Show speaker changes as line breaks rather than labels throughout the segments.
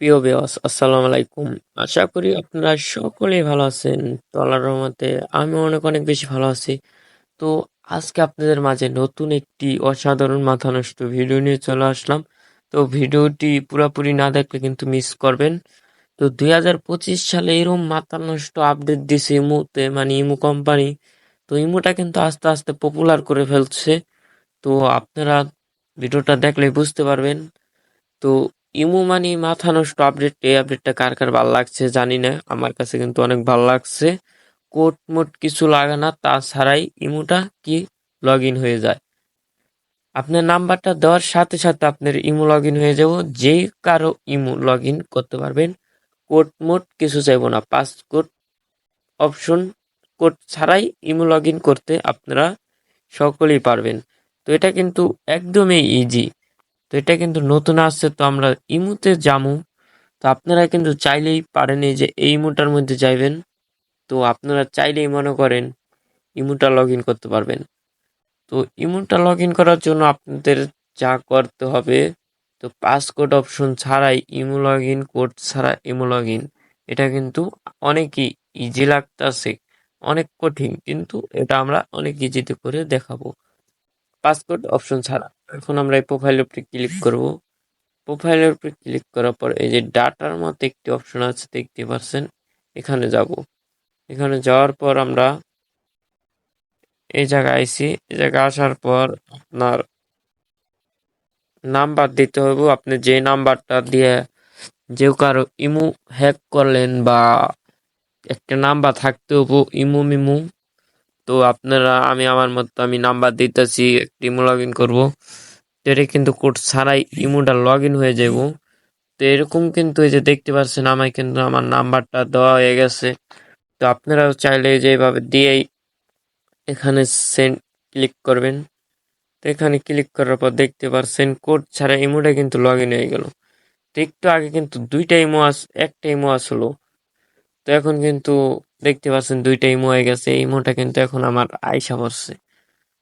প্রিয় বিয়স আসসালামু আলাইকুম। আশা করি আপনারা সকলেই ভালো আছেন। তো আল্লাহর রহমতে আমি অনেক অনেক বেশি ভালো আছি। তো আজকে আপনাদের মাঝে নতুন একটি অসাধারণ মাথা নষ্ট ভিডিও নিয়ে চলে আসলাম। তো ভিডিওটি পুরোপুরি না দেখলে কিন্তু মিস করবেন। তো দুই হাজার পঁচিশ সালে এরম মাথা নষ্ট আপডেট দিছে ইমুতে মানে ইমু কোম্পানি তো ইমুটা কিন্তু আস্তে আস্তে পপুলার করে ফেলছে। তো আপনারা ভিডিওটা দেখলে বুঝতে পারবেন। তো ইমু মানি মাথা নষ্ট আপডেট এই আপডেটটা কার কার ভালো লাগছে জানি না, আমার কাছে কিন্তু অনেক ভালো লাগছে। কোট মোট কিছু লাগে না, তাছাড়াই ইমুটা কি লগ ইন হয়ে যায়। আপনার নাম্বারটা দেওয়ার সাথে সাথে আপনার ইমো লগ ইন হয়ে যাব, যে কারও ইমো লগ ইন করতে পারবেন কোড মোট কিছু চাইব না পাস কোড অপশন কোড ছাড়াই ইমো লগ ইন করতে আপনারা সকলেই পারবেন। তো এটা কিন্তু একদমই ইজি তো এটা কিন্তু নতুন আসছে, তো আমরা ইমুতে যামু। তো আপনারা কিন্তু চাইলেই পারেন এই যে এই ইমুটার মধ্যে যাইবেন। তো আপনারা চাইলেই মনে করেন ইমুটা লগ ইন করতে পারবেন। তো ইমুটা লগ ইন করার জন্য আপনাদের যা করতে হবে, তো পাসকোড অপশন ছাড়াই ইমো লগ ইন কোড ছাড়া ইমো লগ ইন এটা কিন্তু অনেকই ইজি লাগতেছে, অনেক কঠিন, কিন্তু এটা আমরা অনেক ইজিতে করে দেখাবো। পাসকোড অপশন ছাড়া। এখন আমরা এই প্রোফাইলের উপরে ক্লিক করব। প্রোফাইলের উপরে ক্লিক করার পর এই যে ডাটার মতো একটি অপশন আছে, দেখতে পাচ্ছেন, এখানে যাব। এখানে যাওয়ার পর আমরা এই জায়গায় আইসি। এই জায়গায় আসার পর আপনার নাম্বার দিতে হবে আপনি যে নাম্বারটা দিয়ে যে কারও ইমু হ্যাক করলেন বা একটা নাম্বার থাকতে হব ইমু মিমু তো আপনারা, আমি আমার মতো, আমি নাম্বার দিতেছি, একটি ইমো লগ ইন করব। তো এটা কিন্তু কোড ছাড়াই ইমোটা লগ ইন হয়ে যাব তো এরকম কিন্তু এই যে দেখতে পাচ্ছেন, আমায় কিন্তু আমার নাম্বারটা দেওয়া হয়ে গেছে। তো আপনারাও চাইলে যেভাবে দিয়েই এখানে সেন্ড ক্লিক করবেন। তো এখানে ক্লিক করার পর দেখতে পাচ্ছেন, কোড ছাড়া ইমোটা কিন্তু লগ ইন হয়ে গেল। তো একটু আগে কিন্তু দুইটা ইমো আস, একটা ইমো আসলো। তো এখন কিন্তু দেখতে পাচ্ছেন দুইটা ইমো হয়ে গেছে। ইমোটা কিন্তু এখন আমার আয়সা পড়ছে।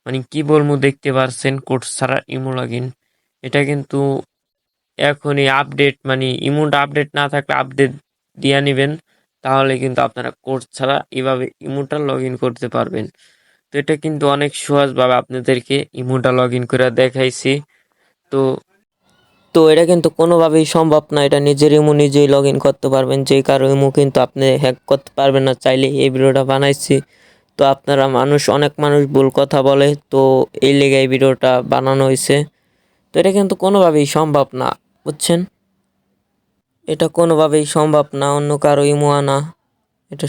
মানে কি বলব, দেখতে পাচ্ছেন কোড ছাড়া ইমো লগ ইন এটা কিন্তু এখনই আপডেট মানে ইমোটা আপডেট না থাকলে আপডেট দিয়ে নেবেন, তাহলে কিন্তু আপনারা কোড ছাড়া এভাবে ইমোটা লগ ইন করতে পারবেন। তো এটা কিন্তু অনেক সহজভাবে আপনাদেরকে ইমোটা লগ ইন করে দেখাইছি। তো তো এটা কিন্তু কোনোভাবেই সম্ভব না। এটা নিজের ইমো নিজেই লগ ইন করতে পারবেন। যে কারও ইমো কিন্তু আপনি হ্যাক করতে পারবেন না। চাইলে এই ভিডিওটা বানাইছি। তো আপনারা মানুষ, অনেক মানুষ ভুল কথা বলে। তো এই লেগে এই ভিডিওটা বানানো হয়েছে তো এটা কিন্তু কোনোভাবেই সম্ভব না, বুঝছেন? এটা কোনোভাবেই সম্ভব না। অন্য কারও ইমো আনা। এটা